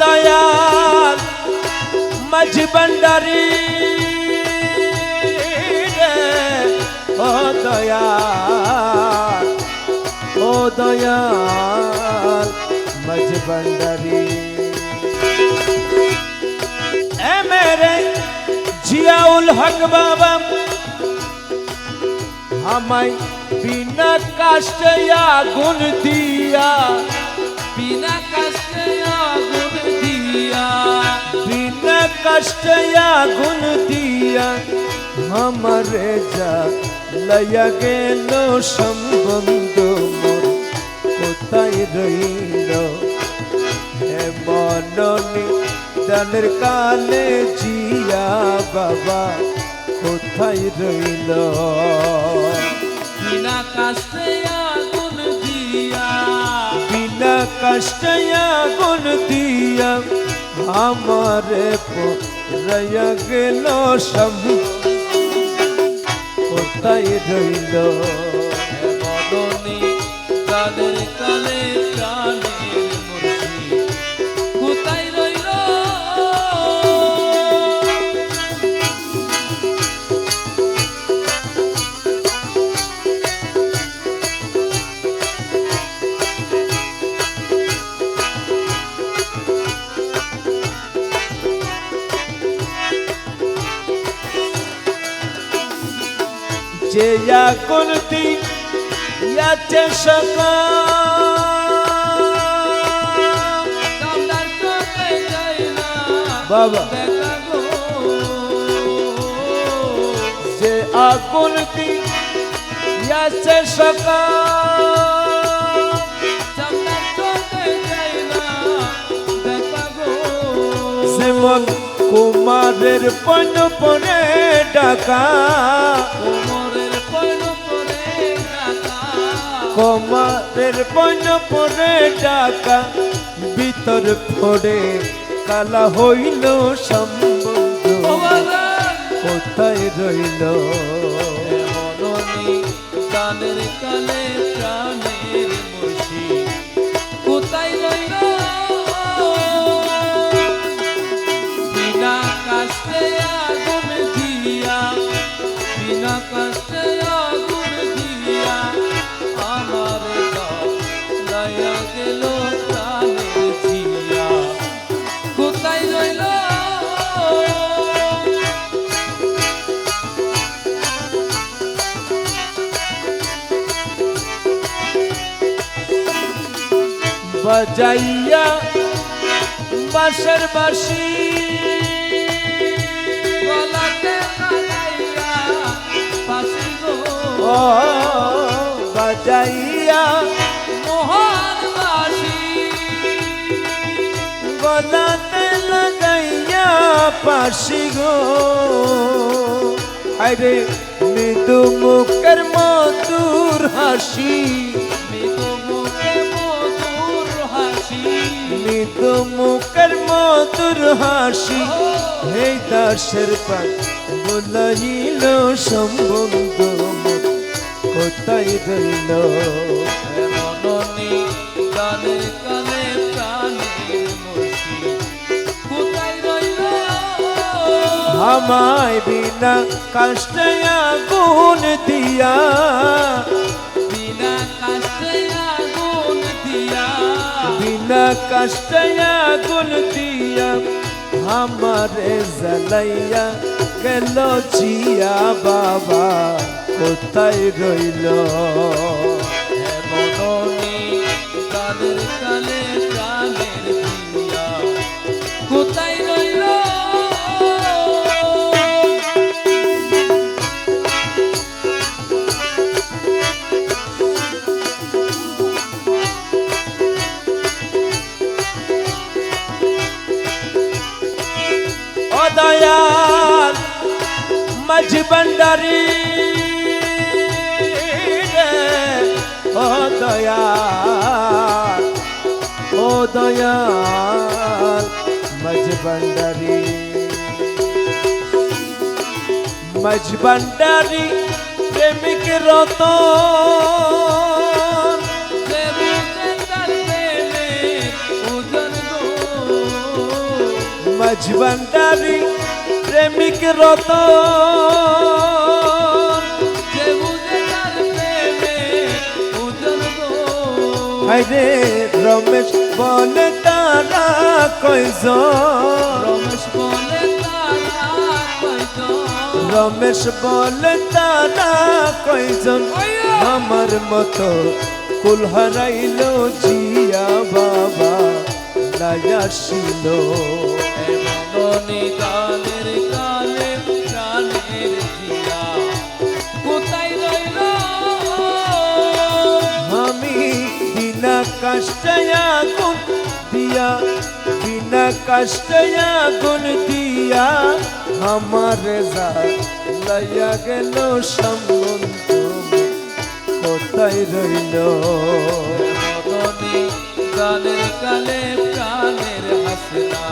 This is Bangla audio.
দয়াল মাঝি ভান্ডারি রে ও দয়াল ও দয়াল মাঝি ভান্ডারি এ মেরে জিয়াউল হক বাবা আমায় বিনা কাষ্টে আগুন দিয়া কষ্টে আগুন দিয়া আমারে যা লয়া গেল সম্বন্ধ মোর কোথায় রইল হে মননি দানের কালে জিয়া বাবা কোথায় রইল বিনা কষ্টে আগুন দিয়া বিনা কষ্টে আগুন দিয়া আমারে রয়া গেল সম্বন্ধ কোথায় রইল? মদনী কালের কালে প্রাণের যে আগুন দিন ইয়াছে বাবা। যে আগুন দিন ইয়াছে সকাল। কামদার চোখে যায় না দেখা গো যেমন কুমারের পণ পরে ডাকা। কুমারের বন পরে ডাকা ভিতর ফোড়ে কালা হইল সম্বন্ধ। কোথায় রইল? কানের কালের কালে বাজাইয়া বাসর বাসি বাজাইয়া মোহন বাসি গলাতে লাগাইয়া পাশি গো। আরে মৃদু মুখের মধুর হাসি। হাসি হে দাসের পান বলাইল সম্বন্ধ কোথায় রইল রইল? আমায় বিনা কষ্টে আগুন দিয়া। বিনা কাষ্টে আগুন দিয়া। বিনা কষ্টে আগুন দিয়া। আমারে জ্বালাইয়া গেল জিয়া বাবা কোথায় রইল মননি কালের কালে आज भंडारी ओ दया ओ दया मज भंडारी मज भंडारी प्रेम के रोतो मज भंडारी প্রেমিক রত হাইরে রমেশ বলে তারা কয়জন? রমেশ বলে রমেশ বলে তারা কয়জন? আমার মতো কুল হারাইল জিয়া বাবা নায়াসিল। আগুন দিয়া, বিনা কষ্টে আগুন দিয়া আমার লয়া গেল সম্বন্ধ কোথায় রইল? গালের কালে প্রাণের হাসনা